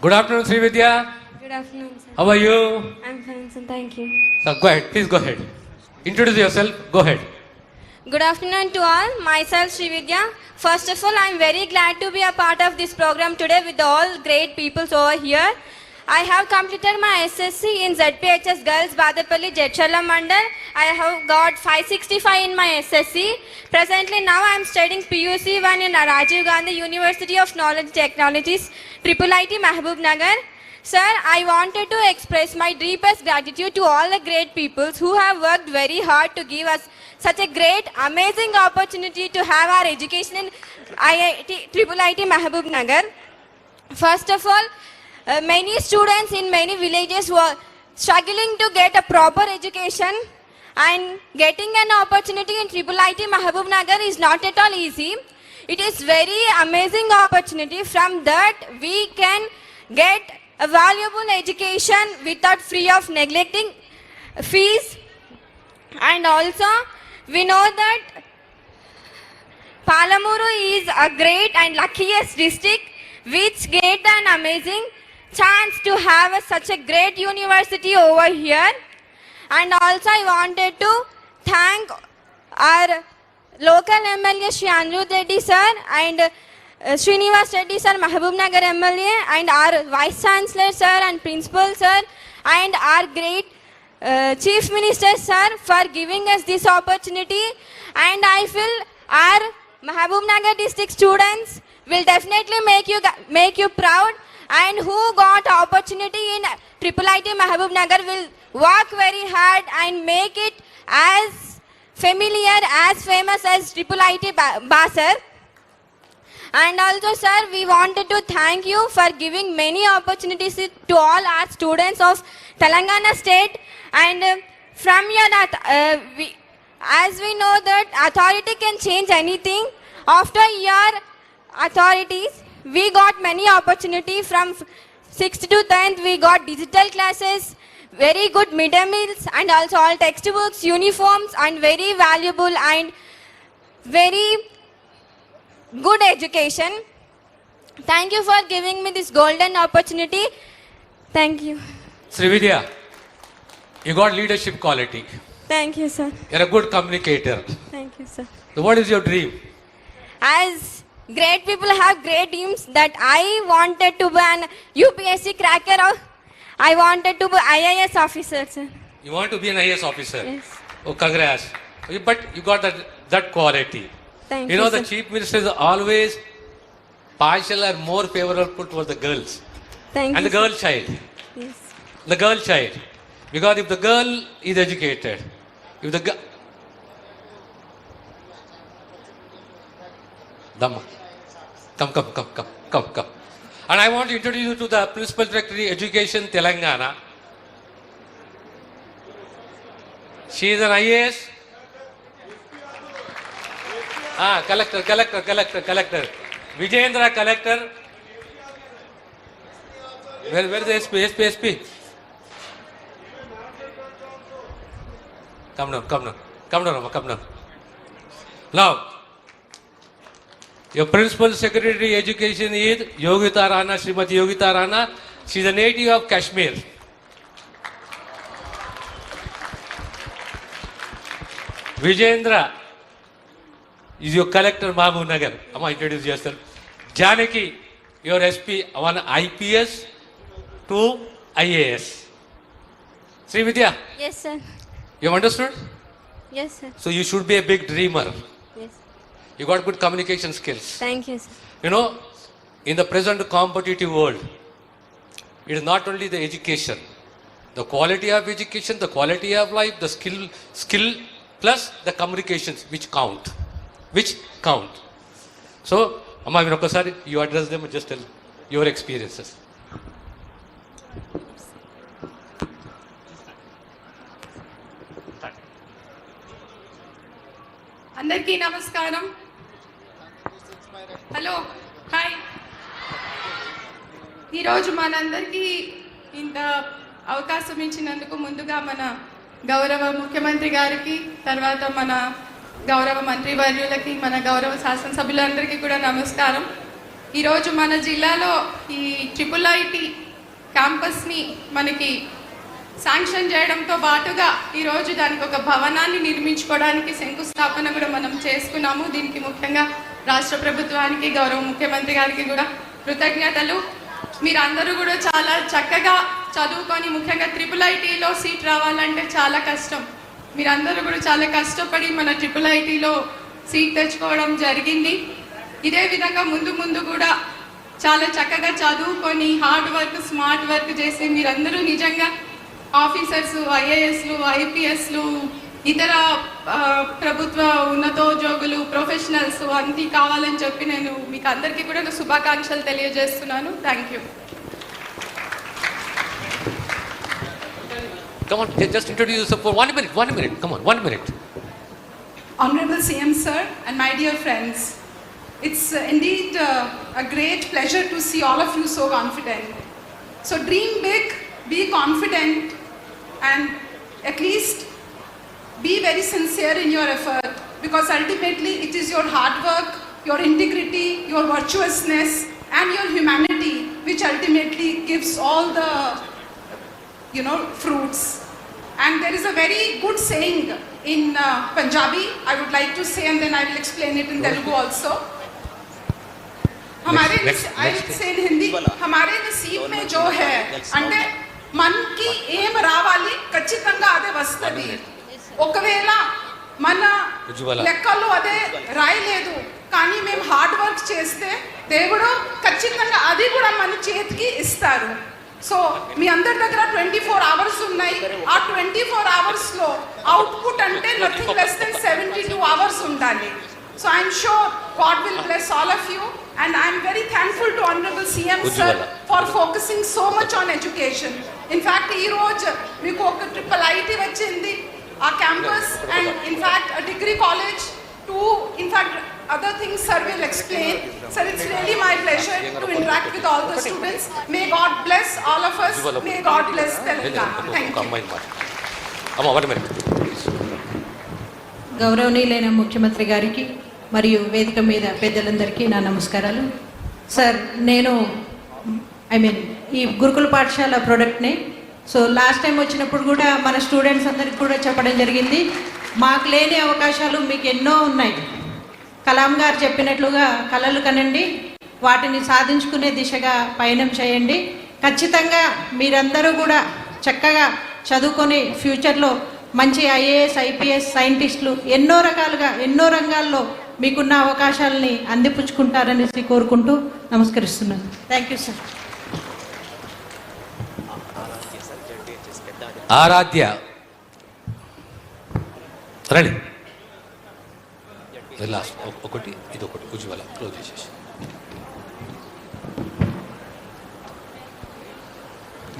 Good afternoon, Srividya. Good afternoon, sir. How are you? I'm fine, sir. Thank you. So go ahead, please go ahead. Introduce yourself. Go ahead. Good afternoon to all. Myself, Srividya. First of all, I'm very glad to be a part of this program today with all great peoples over here. I have completed my SSC in ZPHS Girls Badapalli Jetchala Mandal. I have got 565 in my SSC. Presently, now I'm studying PUC 1 in Rajiv Gandhi University of Knowledge Technologies, Triple IT Mahbub Nagar. Sir, I wanted to express my deepest gratitude to all the great peoples who have worked very hard to give us such a great, amazing opportunity to have our education in IIT, Triple IT Mahbub Nagar. First of all, uh, many students in many villages were struggling to get a proper education and getting an opportunity in Triple IT Mahabub Nagar is not at all easy. It is very amazing opportunity. From that we can get a valuable education without free of neglecting fees and also we know that Palamuru is a great and luckiest district which get an amazing chance to have a- such a great university over here. And also I wanted to thank our local MLA Shri Anirudh Reddy sir and uh, Srinivas Reddy sir, Mahabub Nagar MLA and our Vice Chancellor sir and Principal sir and our great uh, Chief Minister sir for giving us this opportunity and I feel our Mahabub Nagar district students will definitely make you make you proud and who got opportunity in Triple IT Mahabub Nagar will work very hard and make it as familiar as famous as Triple IT Ba- Basar. And also, sir, we wanted to thank you for giving many opportunities to all our students of Telangana state. And uh, from your, uh, we, as we know that authority can change anything. After your authorities, we got many opportunity from 6th to 10th. We got digital classes, very good midday meals, and also all textbooks, uniforms, and very valuable and very good education. Thank you for giving me this golden opportunity. Thank you. Srividya, you got leadership quality. Thank you, sir. You're a good communicator. Thank you, sir. So what is your dream? As great people have great dreams that I wanted to be an UPSC cracker or I wanted to be IAS officer, sir. You want to be an IAS officer. Yes. Oh, congrats. But you got that, that quality. Thank you you, know, the sir. chief minister is always partial or more favorable towards the girls Thank and you. the girl child. Yes. The girl child. Because if the girl is educated, if the girl. Dhamma. Come, come, come, come, come, come. And I want to introduce you to the Principal Secretary Education Telangana. She is an IAS. Ah, collector, collector, collector, collector. Vijayendra collector. Where, where is the SP, SP, SP? Come down, come down, come down, come down. Now, your principal secretary education is Yogita Rana, Srimati Yogita Rana. She is a native of Kashmir. Vijayendra is your collector, Mahbub Nagar. Amma, introduce yourself. Janaki, your SP, one IPS, two IAS. Sri Vidya, Yes, sir. you have understood? Yes, sir. So you should be a big dreamer. Yes. You got good communication skills. Thank you, sir. You know, in the present competitive world, it is not only the education, the quality of education, the quality of life, the skill, skill plus the communications which count, which count. So, అమ్మా మీరు ఒక్కసారి you address them just tell your experiences అందరికీ నమస్కారం hello hi. ఈరోజు మనందరికీ ఇంత అవకాశం ఇచ్చినందుకు ముందుగా మన గౌరవ ముఖ్యమంత్రి గారికి తర్వాత మన గౌరవ మంత్రి వర్యులకి మన గౌరవ శాసనసభ్యులందరికీ కూడా నమస్కారం. ఈరోజు మన జిల్లాలో ఈ ట్రిపుల్ ఐటి క్యాంపస్ని మనకి శాంక్షన్ చేయడంతో పాటుగా ఈరోజు దానికి ఒక భవనాన్ని నిర్మించుకోవడానికి శంకుస్థాపన కూడా మనం చేసుకున్నాము. దీనికి ముఖ్యంగా రాష్ట్ర ప్రభుత్వానికి గౌరవ ముఖ్యమంత్రి గారికి కూడా కృతజ్ఞతలు. మీరందరూ కూడా చాలా చక్కగా చదువుకొని ముఖ్యంగా ట్రిపుల్ ఐటీలో సీట్ రావాలంటే చాలా కష్టం. మీరందరూ కూడా చాలా కష్టపడి మన ట్రిపుల్ ఐటీలో సీట్ తెచ్చుకోవడం జరిగింది. ఇదే విధంగా ముందు ముందు కూడా చాలా చక్కగా చదువుకొని హార్డ్ వర్క్ స్మార్ట్ వర్క్ చేసి మీరందరూ నిజంగా ఆఫీసర్స్ ఐఏఎస్లు ఐపీఎస్లు ఇతర ప్రభుత్వ ఉన్నతోద్యోగ ప్రొఫెషనల్స్ అన్నీ కావాలని చెప్పి నేను మీకు అందరికీ కూడా నా శుభాకాంక్షలు తెలియజేస్తున్నాను thank you Come on, just introduce yourself for one minute, one minute. Come on, one minute. Honorable CM Sir and my dear friends, it's uh, indeed uh, a great pleasure to see all of you so confident. So dream big, be confident, and at least be very sincere in your effort because ultimately it is your hard work, your integrity, your virtuousness, and your humanity which ultimately gives all the you know, fruits. And there is a very good saying in uh, Punjabi, I would like to say, and then I will explain it in Telugu also. हमारे next- आई next. से in Hindi हमारे नसीब में जो है అంటే మనకి ఏం రావాలి ఖచ్చితంగా అదే వస్తుంది ఒకవేళ మన. లెక్కల్లో అదే రాయలేదు కానీ మేము హార్డ్ వర్క్ చేస్తే దేవుడు ఖచ్చితంగా అది కూడా మన చేతికి ఇస్తారు. సో మీ అందరి దగ్గర ట్వంటీ ఫోర్ అవర్స్ ఉన్నాయి. ఆ ట్వంటీ ఫోర్ అవర్స్లో అవుట్పుట్ అంటే nothing less than seventy two hours ఉండాలి so I'm sure God will bless all of you and I'm very thankful to honourable CM sir. For focusing so much on education in fact ఈ రోజు మీకు ఒక triple IT వచ్చింది. ఆ campus and in fact degree college to in fact other things sir will explain. Sir it's really my pleasure to interact with all the students. May god bless all of us. May god bless telangana. Thank you. గౌరవనీయులైన ముఖ్యమంత్రి గారికి మరియు వేదిక మీద పెద్దలందరికీ నా నమస్కారాలు. Sir నేను ఐ మీన్ ఈ గురుకుల పాఠశాల ప్రోడక్ట్ని సో లాస్ట్ టైం వచ్చినప్పుడు కూడా మన స్టూడెంట్స్ అందరికి కూడా చెప్పడం జరిగింది. మాకు లేని అవకాశాలు మీకు ఎన్నో ఉన్నాయి. కలాం గారు చెప్పినట్లుగా కలలు కనండి వాటిని సాధించుకునే దిశగా పయనం చేయండి. ఖచ్చితంగా మీరందరూ కూడా చక్కగా చదువుకొని ఫ్యూచర్లో మంచి ఐఏఎస్ ఐపీఎస్ సైంటిస్టులు ఎన్నో రకాలుగా ఎన్నో రంగాల్లో మీకున్న అవకాశాలని అందిపుచ్చుకుంటారనేసి కోరుకుంటూ నమస్కరిస్తున్నాను. థ్యాంక్ యూ సార్ ఆరాధ్య రండి? లాస్ట్ ఒకటి ఇది ఒకటి ఉజ్వల క్లోజ్ చేసేసి.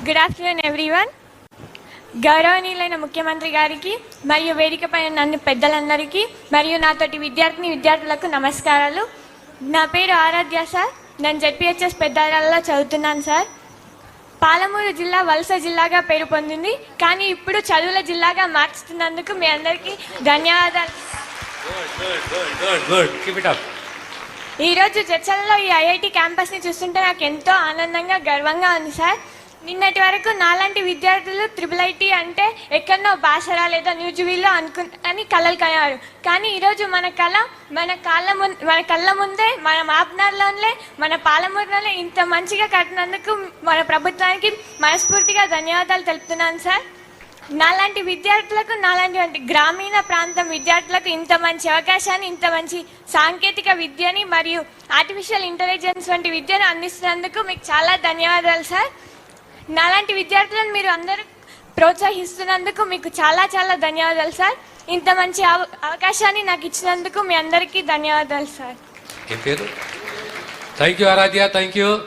గుడ్ ఆఫ్టర్నూన్ ఎవ్రీవన్ గౌరవనీయులైన ముఖ్యమంత్రి గారికి మరియు వేదిక పైన నన్ను పెద్దలందరికీ మరియు నాతోటి విద్యార్థిని విద్యార్థులకు నమస్కారాలు. నా పేరు ఆరాధ్య సార్. నేను జెడ్పిహెచ్ఎస్ పెద్దారాలలో చదువుతున్నాను సార్. పాలమూరు జిల్లా వలస జిల్లాగా పేరు పొందింది. కానీ ఇప్పుడు చదువుల జిల్లాగా మార్చుతున్నందుకు మీ అందరికీ ధన్యవాదాలు. ఈరోజు చర్చలలో ఈ ఐఐటి క్యాంపస్ని చూస్తుంటే నాకు ఎంతో ఆనందంగా గర్వంగా ఉంది సార్. నిన్నటి వరకు నాలాంటి విద్యార్థులు త్రిబుల్ ఐటీ అంటే ఎక్కడనో బాసరా లేదా న్యూజివీలో అనుకు అని కలలు కన్నారు కానీ ఈరోజు మన కళ మన కాళ్ళ ము మన కళ్ళ ముందే మన మాప్నార్లోనే మన పాలమూరులోనే ఇంత మంచిగా కట్టినందుకు మన ప్రభుత్వానికి మనస్ఫూర్తిగా ధన్యవాదాలు తెలుపుతున్నాను సార్. నాలాంటి విద్యార్థులకు నాలాంటి వంటి గ్రామీణ ప్రాంతం విద్యార్థులకు ఇంత మంచి అవకాశాన్ని ఇంత మంచి సాంకేతిక విద్యని మరియు ఆర్టిఫిషియల్ ఇంటెలిజెన్స్ వంటి విద్యను అందిస్తున్నందుకు మీకు చాలా ధన్యవాదాలు సార్. నాలాంటి విద్యార్థులను మీరు అందరూ ప్రోత్సహిస్తున్నందుకు మీకు చాలా చాలా ధన్యవాదాలు సార్. ఇంత మంచి అవ- అవకాశాన్ని నాకు ఇచ్చినందుకు మీ అందరికీ ధన్యవాదాలు సార్. పేరు? Thank you Aaradhya thank you